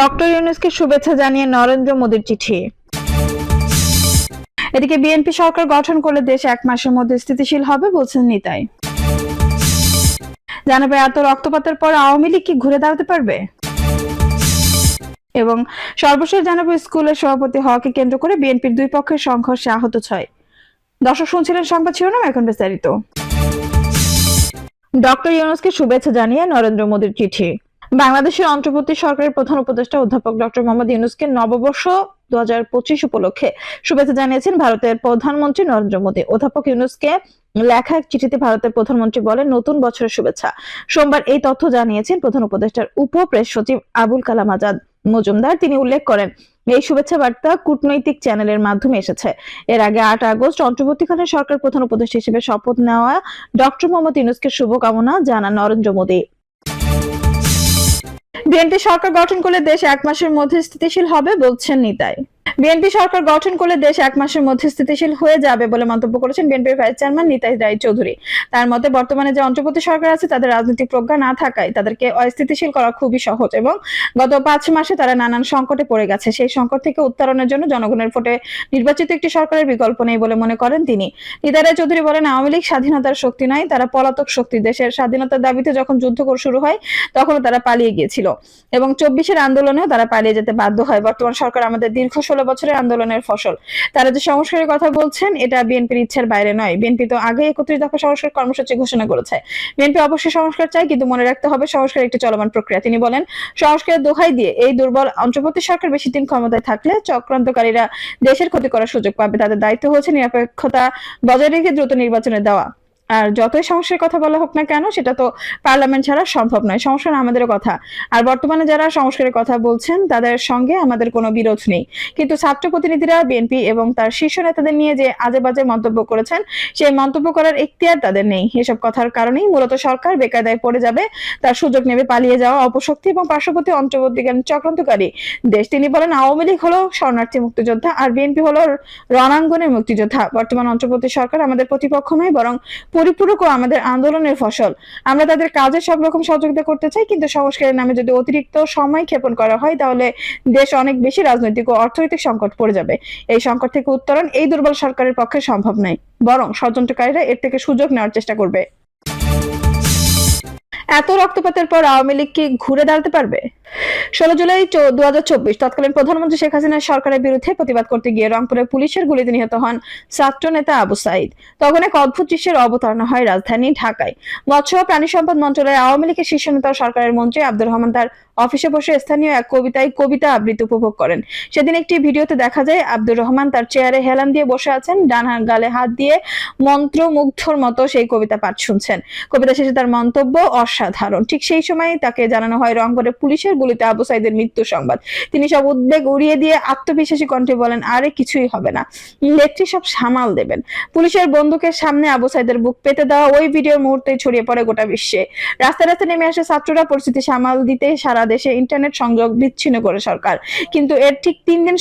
Doctor ইউনুসকে শুভেচ্ছা জানিয়ে নরেন্দ্র মোদীর চিঠি। এদিকে বিএনপি সরকার গঠন করলে দেশ এক মাসের মধ্যে স্থিতিশীল হবে বলছেন নিতাই। জানাবে এত রক্তপাতের পর আওয়ামী লীগ কি ঘুরে দাঁড়াতে পারবে? এবং সর্বশেষ জানাব স্কুলের সভাপতি হওয়াকে কেন্দ্র করে বিএনপির দুই পক্ষের সংঘর্ষে আহত ছয়। দর্শক শুনছিলেন সংবাদ শিরোনাম, এখন বিস্তারিত। ডক্টর ইউনুসকে শুভেচ্ছা জানিয়ে নরেন্দ্র মোদীর চিঠি। বাংলাদেশের অন্তর্বর্তী সরকারের প্রধান উপদেষ্টা অধ্যাপক ডক্টর মোহাম্মদ ইউনুসকে নববর্ষ দুই হাজার পঁচিশ উপলক্ষে শুভেচ্ছা জানিয়েছেন ভারতের প্রধানমন্ত্রী নরেন্দ্র মোদী। অধ্যাপক ইউনুসকে লেখা এক চিঠিতে ভারতের প্রধানমন্ত্রী বলেন, নতুন বছরের শুভেচ্ছা। সোমবার এই তথ্য জানিয়েছেন প্রধান উপদেষ্টার উপ প্রেস সচিব আবুল কালাম আজাদ মজুমদার। তিনি উল্লেখ করেন, এই শুভেচ্ছা বার্তা কূটনৈতিক চ্যানেলের মাধ্যমে এসেছে। এর আগে আট আগস্ট অন্তর্বর্তীকালীন সরকার প্রধান উপদেষ্টা হিসেবে শপথ নেওয়া ডক্টর মোহাম্মদ ইউনুসকে শুভকামনা জানান নরেন্দ্র মোদী। বিএনপি সরকার গঠন করলে দেশ এক মাসের মধ্যে স্থিতিশীল হবে বলছেন নিতাই। বিএনপি সরকার গঠন করলে দেশ এক মাসের মধ্যে স্থিতিশীল হয়ে যাবে বলে মন্তব্য করেছেন বিএনপির ভাইস চেয়ারম্যান নিতাই রায় চৌধুরী। তার মতে, বর্তমানে যে অন্তর্বর্তী সরকার আছে, তাদের রাজনৈতিক প্রজ্ঞা না থাকায় তাদেরকে অস্থিতিশীল করা খুবই সহজ এবং গত পাঁচ মাসে তারা নানান সংকটে পড়ে গেছে। সেই সংকট থেকে উত্তরণের জন্য জনগণের ভোটে নির্বাচিত একটি সরকারের বিকল্প নেই বলে মনে করেন তিনি। নিতাই রায় চৌধুরী বলেন, আওয়ামী লীগ স্বাধীনতার শক্তি নয়, তারা পলাতক শক্তি। দেশের স্বাধীনতার দাবিতে যখন যুদ্ধ শুরু হয়, তখনও তারা পালিয়ে গিয়েছিল এবং চব্বিশের আন্দোলনেও তারা পালিয়ে যেতে বাধ্য হয়। বর্তমান সরকার আমাদের দীর্ঘ ষোলো বছরের আন্দোলনের ফসল। তারা যে সংস্কারের কথা বলছেন, এটা বিএনপির ইচ্ছার বাইরে নয়। বিএনপি তো আগে একত্রিশ দফা সংস্কার কর্মসূচি ঘোষণা করেছে। বিএনপি অবশ্যই সংস্কার চাই কিন্তু মনে রাখতে হবে সংস্কার একটি চলমান প্রক্রিয়া। তিনি বলেন সংস্কারের দোহাই দিয়ে এই দুর্বল অন্তর্বর্তী সরকার বেশি দিন ক্ষমতায় থাকলে চক্রান্তকারীরা দেশের ক্ষতি করার সুযোগ পাবে। তাদের দায়িত্ব হচ্ছে নিরপেক্ষতা বজায় রেখে দ্রুত নির্বাচনে দেওয়া। আর যতই সংস্কারের কথা বলা হোক না কেন, সেটা তো পার্লামেন্ট ছাড়া সম্ভব নয়। সংস্কার আমাদেরও কথা। আর বর্তমানে যারা সংস্কারের কথা বলছেন, তাদের সঙ্গে আমাদের কোনো বিরোধ নেই। কিন্তু ছাত্র প্রতিনিধিরা, বিএনপি এবং তার শীর্ষ নেতাদের নিয়ে যে আজে বাজে মন্তব্য করেছেন, সেই মন্তব্য করার এখতিয়ার তাদের নেই। এসব কথার কারণেই মূলত সরকার বেকায়দায় পড়ে যাবে, তার সুযোগ নেবে পালিয়ে যাওয়া অপশক্তি এবং পার্শ্ববর্তী অন্তর্বর্তীকালীন চক্রান্তকারী। দেশ তিনি বলেন, আওয়ামী লীগ হলো শরণার্থী মুক্তিযোদ্ধা, আর বিএনপি হলো রণাঙ্গনের মুক্তিযোদ্ধা। বর্তমান অন্তর্বর্তী সরকার আমাদের প্রতিপক্ষ নয়, বরং পরিপূরক আমাদের আন্দোলনের ফসল। আমরা তাদের কাজে সব রকম সহযোগিতা করতে চাই, কিন্তু সংস্কারের নামে যদি অতিরিক্ত সময় ক্ষেপণ করা হয়, তাহলে দেশ অনেক বেশি রাজনৈতিক ও অর্থনৈতিক সংকট পড়ে যাবে। এই সংকট থেকে উত্তরণ এই দুর্বল সরকারের পক্ষে সম্ভব নয়, বরং ষড়যন্ত্রকারীরা এর থেকে সুযোগ নেওয়ার চেষ্টা করবে। এত রক্তপাতের পর আওয়ামী লীগ কি ঘুরে দাঁড়াতে পারবে? ষোলো জুলাই দু হাজার চব্বিশ, তৎকালীন প্রধানমন্ত্রী শেখ হাসিনার সরকারের বিরুদ্ধে প্রতিবাদ করতে গিয়ে রংপুরে পুলিশের গুলিতে নিহত হন ছাত্র নেতা আবু সাইদ। তখন এক অদ্ভুত দৃশ্যের অবতারণা হয় রাজধানী ঢাকায়। মৎস্য ও প্রাণী সম্পদ মন্ত্রণালয়ের আওয়ামী লীগের শীর্ষ নেতা সরকারের মন্ত্রী আব্দুর রহমান তার অফিসে বসে স্থানীয় এক কবিতায় কবিতা আবৃত্তি উপভোগ করেন। সেদিন একটি ভিডিওতে দেখা যায় আব্দুর রহমান তার চেয়ারে হেলান দিয়ে বসে আছেন, ডান গালে হাত দিয়ে মন্ত্রমুগ্ধর মতো সেই কবিতা পাঠ শুনছেন। কবিতা শেষে তার মন্তব্য অসাধারণ। ঠিক সেই সময় তাকে জানানো হয় রংপুরে পুলিশের গুলিতে আবু সাইদের মৃত্যু সংবাদ। তিনি সব উদ্বেগ উড়িয়ে দিয়ে আত্মবিশ্বাসী কণ্ঠে বলেন, আরে, কিছুই হবে না। নেত্রী সব সামাল দেবেন। পুলিশের বন্দুকের সামনে আবু সাইদের বুক পেতে দেওয়া ওই ভিডিও মুহূর্তে ছড়িয়ে পড়ে গোটা বিশ্বে। রাস্তায় রাস্তায় নেমে আসে ছাত্ররা পরিস্থিতি সামাল দিতে সারা দেশে ইন্টারনেট সংযোগ বিচ্ছিন্ন করে সরকার। কিন্তু এর ঠিক তিন দিন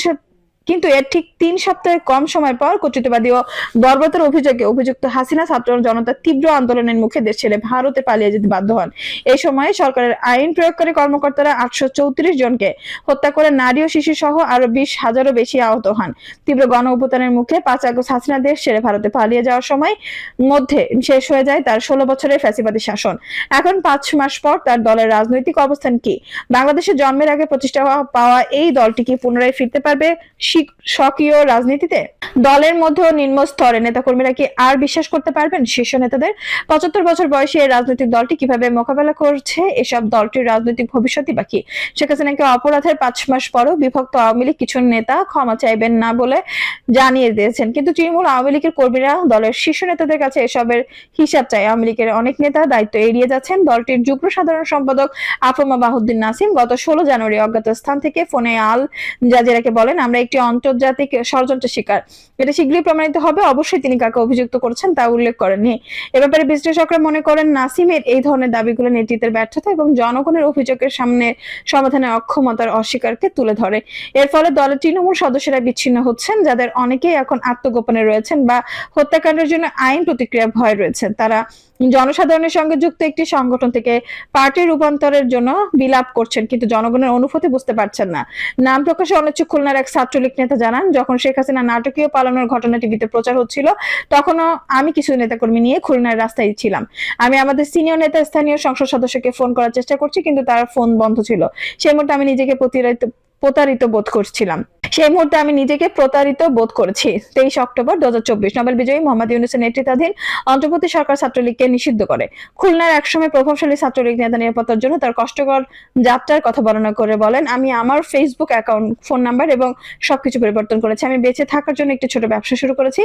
কিন্তু এর ঠিক তিন সপ্তাহের কম সময় পর কর্তৃত্ববাদী ও বর্বরতার অভিযোগে অভিযুক্ত হাসিনা ছাত্র জনতার তীব্র আন্দোলনের মুখে দেশ ছেড়ে ভারতে পালিয়ে যেতে বাধ্য হন। এই সময়ে সরকারের আইন প্রয়োগকারী কর্মকর্তারা আটশো চৌত্রিশ জনকে হত্যা করে নারী ও শিশু সহ আরও বিশ হাজারও বেশি আহত হন। তীব্র গণ অভ্যুত্থানের মুখে পাঁচ আগস্ট হাসিনা দেশ ছেড়ে ভারতে পালিয়ে যাওয়ার সময় মধ্যে শেষ হয়ে যায় তার ষোলো বছরের ফ্যাসিবাদী শাসন। এখন পাঁচ মাস পর তার দলের রাজনৈতিক অবস্থান কি? বাংলাদেশে জন্মের আগে প্রতিষ্ঠা পাওয়া এই দলটি কি পুনরায় ফিরতে পারবে? স্বকীয় রাজনীতিতে? দলের মধ্যেও নিম্ন স্তরে নেতাকর্মীরা কি আর বিশ্বাস করতে পারবেন শীর্ষ নেতাদের? পঁচাত্তর বছর বয়সী এই রাজনৈতিক দলটি কীভাবে মোকাবেলা করছে? এসব দলটির রাজনৈতিক ভবিষ্যৎই বাকি শেখ হাসিনাকে অপরাধের পাঁচ মাস পরও বিভক্ত আওয়ামী লীগ কিছু নেতা ক্ষমা চাইবেন না বলে জানিয়ে দিয়েছেন। কিন্তু তৃণমূল আওয়ামী লীগের কর্মীরা দলের শীর্ষ নেতাদের কাছে এসবের হিসাব চায়। আওয়ামী লীগের অনেক নেতা দায়িত্ব এড়িয়ে যাচ্ছেন। দলটির যুগ্ম সাধারণ সম্পাদক আফমা বাহুদ্দিন নাসিম গত ষোলো জানুয়ারি অজ্ঞাত স্থান থেকে ফোনে আল জাজিরাকে বলেন, আমরা একটি আন্তর্জাতিক ষড়যন্ত্রের শিকার। এটা শীঘ্রই প্রমাণিত হবে। অবশ্যই তিনি কাকে অভিযুক্ত করেছেন তা উল্লেখ করেননি। এ ব্যাপারে বিশ্লেষকরা মনে করেন নাসিমের এই ধরনের দাবিগুলো নেতৃত্বের ব্যর্থতা এবং জনগণের অভিযোগের সামনে সমাধানের অক্ষমতার অস্বীকারকে তুলে ধরে। এর ফলে দলের তৃণমূল সদস্যরা বিচ্ছিন্ন হচ্ছেন, যাদের অনেকেই এখন আত্মগোপনে রয়েছেন বা হত্যাকাণ্ডের জন্য আইন প্রতিক্রিয়া ভয় রয়েছেন। তারা জনসাধারণের সঙ্গে যুক্ত একটি সংগঠন থেকে পার্টি রূপান্তরের জন্য বিলাপ করছেন, কিন্তু জনগণের অনুভূতি বুঝতে পারছেন না। নাম প্রকাশে অনিচ্ছুক খুলনার এক ছাত্রলীগ নেতা জানান, যখন শেখ হাসিনা নাটকীয় পালানোর ঘটনা টিভিতে প্রচার হচ্ছিল, তখনও আমি কিছু নেতাকর্মী নিয়ে খুলনার রাস্তায় ছিলাম। আমি আমাদের সিনিয়র নেতা, স্থানীয় সংসদ সদস্যকে ফোন করার চেষ্টা করছি, কিন্তু তার ফোন বন্ধ ছিল। সেই মুহূর্তে আমি নিজেকে প্রতিরাইত প্রতারিত বোধ করছিলাম। সেই মুহূর্তে আমি নিজেকে প্রতারিত বোধ করেছি। তেইশ অক্টোবর দু হাজার চব্বিশ, নোবেল বিজয়ী মোহাম্মদ ইউনুসের নেতৃত্বাধীন অন্তর্বর্তী সরকার ছাত্রলীগকে নিষিদ্ধ করে। খুলনার একসময় প্রভাবশালী ছাত্রলীগ নেতা নিরাপত্তার জন্য তার কষ্টকর যাত্রার কথা বর্ণনা করে বলেন, আমি আমার ফেসবুক অ্যাকাউন্ট ফোন নাম্বার এবং সবকিছু পরিবর্তন করেছি। আমি বেঁচে থাকার জন্য একটি ছোট ব্যবসা শুরু করেছি।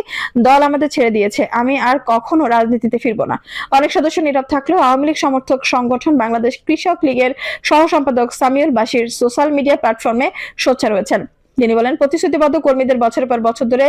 দল আমাদের ছেড়ে দিয়েছে। আমি আর কখনো রাজনীতিতে ফিরবো না। অনেক সদস্য নীরব থাকলেও আওয়ামী লীগ সমর্থক সংগঠন বাংলাদেশ কৃষক লীগের সহ সম্পাদক সামিউল বাসির সোশ্যাল মিডিয়া প্ল্যাটফর্মে সোচ্চার রয়েছেন তিনি বলেন, প্রতিশ্রুতিবদ্ধ কর্মীদের বছরের পর বছর ধরে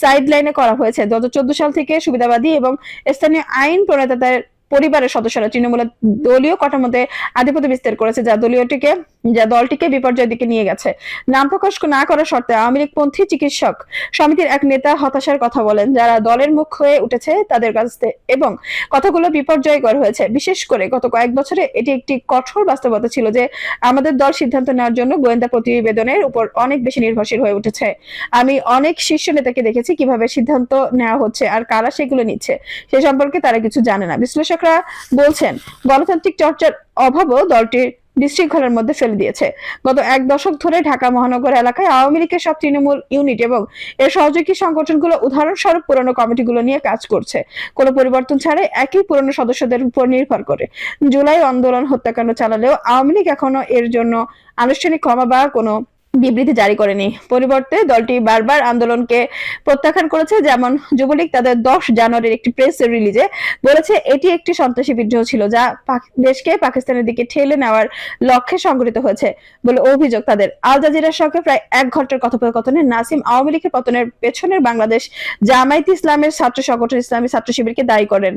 সাইড লাইনে করা হয়েছে। দু হাজার চোদ্দ সাল থেকে সুবিধাবাদী এবং স্থানীয় আইন প্রণেতাদের পরিবারের সদস্যরা তৃণমূলের দলীয় কাঠামোতে আধিপত্য বিস্তার করেছে, যা দলীয়টিকে, যা দলটিকে বিপর্যয়ের দিকে নিয়ে গেছে। নাম প্রকাশ না করার শর্তে আওয়ামী লীগপন্থী চিকিৎসক সমিতির এক নেতা হতাশার কথা বলেন, যারা দলের মুখ হয়ে উঠেছে তাদের কাছ এবং কথাগুলো বিপর্যয়কর হয়েছে। বিশেষ করে গত কয়েক বছরে এটি একটি কঠোর বাস্তবতা ছিল যে আমাদের দল সিদ্ধান্ত নেওয়ার জন্য গোয়েন্দা প্রতিবেদনের উপর অনেক বেশি নির্ভরশীল হয়ে উঠেছে। আমি অনেক শীর্ষ নেতাকে দেখেছি কীভাবে সিদ্ধান্ত নেওয়া হচ্ছে আর কারা সেগুলো নিচ্ছে, সে সম্পর্কে তারা কিছু জানে না। বিশ্লেষকরা বলছেন, গণতান্ত্রিক চর্চার অভাবও দলটির বিশৃঙ্খলার মধ্যে ফেলে দিয়েছে। গত এক দশক ধরে ঢাকা মহানগর এলাকায় আওয়ামী লীগের সব তৃণমূল ইউনিট এবং এর সহযোগী সংগঠনগুলো উদাহরণস্বরূপ পুরনো কমিটিগুলো নিয়ে কাজ করছে। কোনো পরিবর্তন ছাড়াই একই পুরনো সদস্যদের উপর নির্ভর করে। জুলাই আন্দোলন হত্যাকাণ্ড চালালেও আওয়ামী লীগ এখনও এর জন্য আনুষ্ঠানিক ক্ষমা বা কোনো বিবৃতি জারি করেনি। পরিবর্তে দলটি বারবার আন্দোলনকে প্রত্যাখ্যান করেছে, যেমন যুবলীগ তাদের দশ জানুয়ারির একটি প্রেস রিলিজে বলেছে, এটি একটি সন্ত্রাসী বিদ্রোহ ছিল যা দেশকে পাকিস্তানের দিকে ঠেলে নেওয়ার লক্ষ্যে সংঘটিত হয়েছে বলে অভিযোগ তাদের। আল জাজিরার সঙ্গে প্রায় এক ঘণ্টার কথোপকথনে নাসিম আওয়ামী লীগের পতনের পেছনের বাংলাদেশ জামায়াত ইসলামের ছাত্র সংগঠন ইসলামী ছাত্র শিবিরকে দায়ী করেন।